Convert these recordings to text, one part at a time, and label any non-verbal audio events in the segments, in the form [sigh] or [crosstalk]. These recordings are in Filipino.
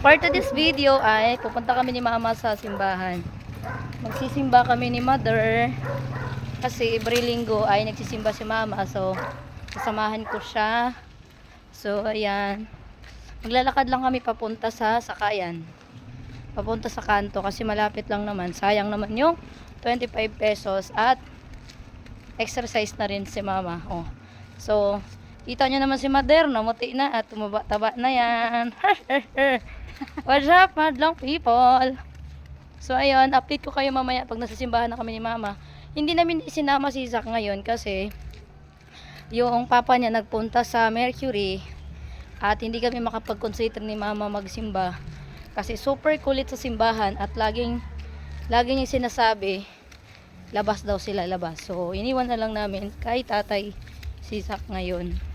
For today's video ay pupunta kami ni mama sa simbahan. Magsisimba kami ni mother kasi every linggo ay nagsisimba si mama so kasamahan ko siya. So ayan. Maglalakad lang kami papunta sa sakayan. Papunta sa kanto kasi malapit lang naman. Sayang naman yung 25 pesos at exercise na rin si mama. Oh. So, kita nyo naman si mother, namuti na at tumaba-taba na yan. What's up, madlang people? So, ayun, update ko kayo mamaya pag nasa simbahan na kami ni mama. Hindi namin sinama si Zach ngayon kasi yung papa niya nagpunta sa Mercury at hindi kami makapag-consider ni mama magsimba kasi super kulit sa simbahan at laging laging yung sinasabi labas daw sila labas so iniwan na lang namin kay tatay si Zach ngayon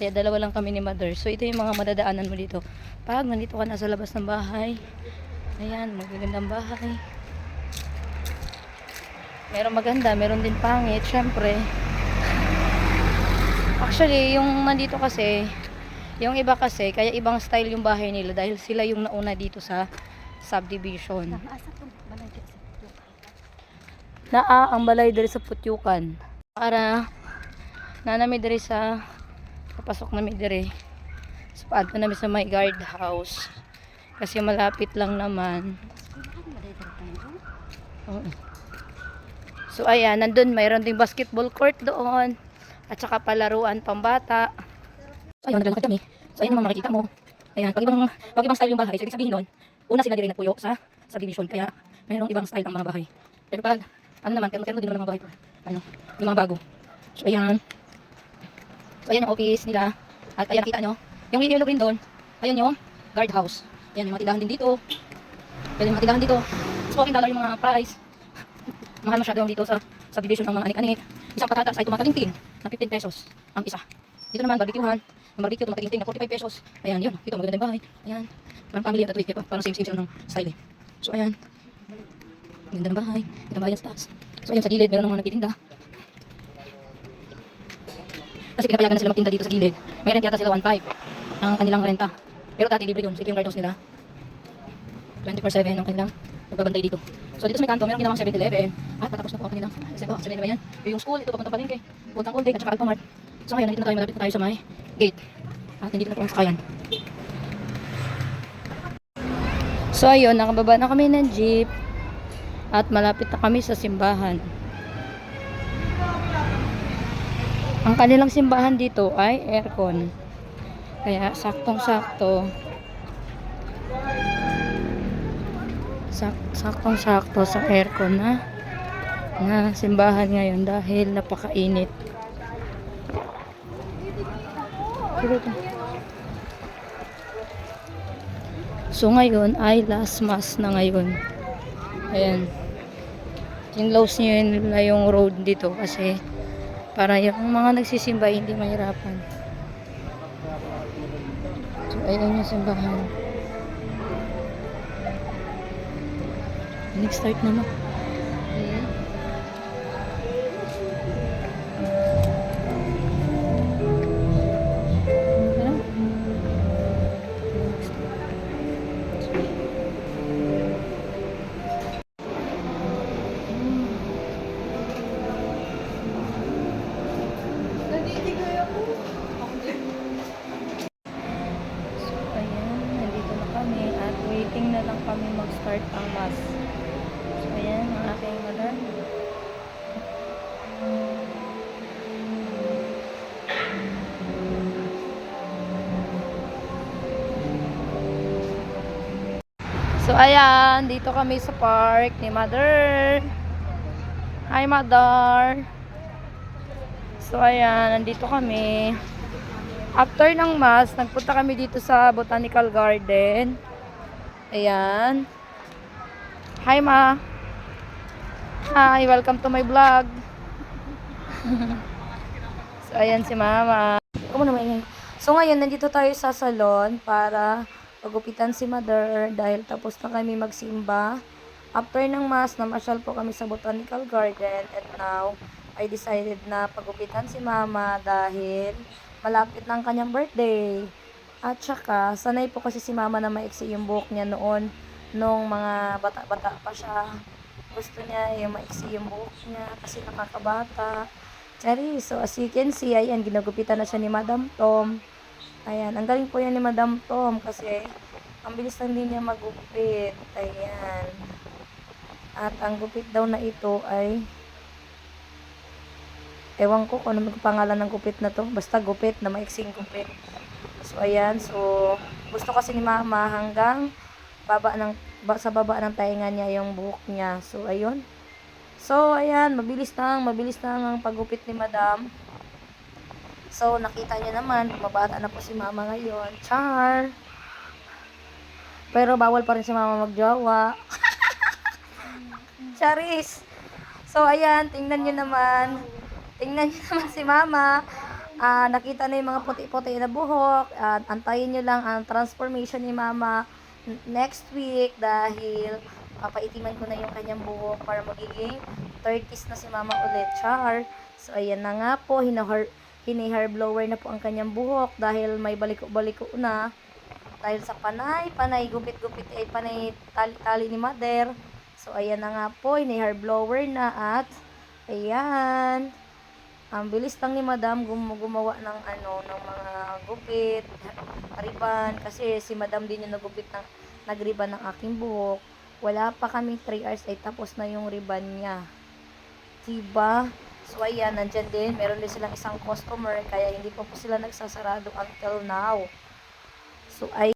kaya dalawa lang kami ni mother. So ito yung mga madadaanan mo dito. Pag nandito ka na sa labas ng bahay. Ayan magagandang bahay. Meron maganda meron din pangit syempre. Actually yung nandito kasi yung iba kasi kaya ibang style yung bahay nila dahil sila yung nauna dito sa subdivision. Naa ang balay diri sa putyukan para nanami diri sa papasok nami diri. Sa paadto nami sa may guard house kasi malapit lang naman. So ayan nandun mayroon ding basketball court doon. At saka palaruan pambata ayun naglalakad kami. So ayun naman makikita mo. Ayan pag ibang, pag ibang style yung bahay. So ibig sabihin nun una sila diri nagpuyo sa subdivision kaya mayroong ibang style ang mga bahay. Pero pag ano naman, pero din naman mga bahay. Ano, yung mga bago. So, ayan. So, ayan yung office nila. At ayan, kita nyo. Yung yellow green doon, ayan yung guard house. Ayan, yung mga tindahan din dito. Ayan yung mga tindahan dito. Spoken dollar yung mga price. [laughs] Mahal masyado dito sa subdivision ng mga anik-anik. Isang patatas ay tumatalintin na 15 pesos ang isa. Dito naman, barbecuehan. Ang barbecue tumatalintin na 45 pesos. Ayan, yun. Dito, maganda yung bahay. Ayan. Parang family at week. Parang same-same sila ng style. eh. So, ayan. Ganda ng bahay. Ganda ng bahay sa taas. So, ayan sa gilid, meron ng nagtitinda. Kasi pinapayagan na sila magtinda dito sa gilid. May rent yata sila 1.5 ang kanilang renta. Pero dati libre yun. So, yung guard house nila. 24-7 ang kanilang nagbabantay dito. So, dito sa may kanto, meron ginawang 7-Eleven. At patapos na po ang kanilang. Kasi po, 7-Eleven yan. Yung school, ito papunta palengke. Puntang All Day at saka Alphamart. So, ngayon, nandito na tayo, malapit na tayo sa may gate. At nandito na po ang sakayan. So, ayun, nakababa na kami ng jeep. At malapit na kami sa simbahan. Ang kanilang simbahan dito ay aircon. Kaya saktong-sakto. Sak saktong-sakto sa aircon na na simbahan ngayon dahil napakainit. So ngayon ay last mass na ngayon. Ayan. Kinlose nyo yun na yung road dito kasi para yung mga nagsisimba hindi mahirapan. So, ayun yung simbahan. Next start na kami mag-start ang mass. So, ayan, ang aking mother. So, ayan, dito kami sa park ni mother. Hi, mother. So, ayan, nandito kami. After ng mass, nagpunta kami dito sa Botanical Garden. Ayan. Hi, ma. Hi, welcome to my vlog. [laughs] so, ayan si mama. Ako muna maingay. So, ngayon, nandito tayo sa salon para pagupitan si mother dahil tapos na kami magsimba. After ng mass, namasyal po kami sa Botanical Garden and now, I decided na pagupitan si mama dahil malapit na ang kanyang birthday. At saka, sanay po kasi si mama na maiksi yung buhok niya noon. Nung mga bata-bata pa siya. Gusto niya yung maiksi yung buhok niya kasi nakakabata. Charis, so as you can see, ayan, ginagupitan na siya ni Madam Tom. Ayan, ang galing po yan ni Madam Tom kasi ang bilis lang din niya magupit. Ayan. At ang gupit daw na ito ay ewan ko kung ano pangalan ng gupit na to. Basta gupit na maiksing gupit. So, ayan. So, gusto kasi ni mama hanggang baba ng, sa baba ng tainga niya yung buhok niya. So, ayun. So, ayan. Mabilis lang. Mabilis lang ang paggupit ni madam. So, nakita niyo naman, mabata na po si mama ngayon. Char! Pero bawal pa rin si mama magjowa. [laughs] Charis! So, ayan, tingnan nyo naman. Tingnan nyo naman si mama. Ah, nakita na yung mga puti-puti na buhok. At antayin nyo lang ang transformation ni mama next week dahil papaitiman ko na yung kanyang buhok para magiging 30s na si mama ulit. Char! So, ayan na nga po. Hinahar, hini-hair blower na po ang kanyang buhok dahil may baliko-baliko na. Dahil sa panay, panay, gupit-gupit, eh, panay, tali-tali ni mother. So, ayan na nga po, ini-hair blower na at, ayan. Ang bilis lang ni madam gum- gumawa ng ano, ng mga gupit, riban, kasi si madam din yung nagupit ng, nagriban ng aking buhok. Wala pa kaming 3 hours ay tapos na yung riban niya. Diba? So, ayan, nandyan din. Meron din silang isang customer, kaya hindi pa po sila nagsasarado until now. So, ay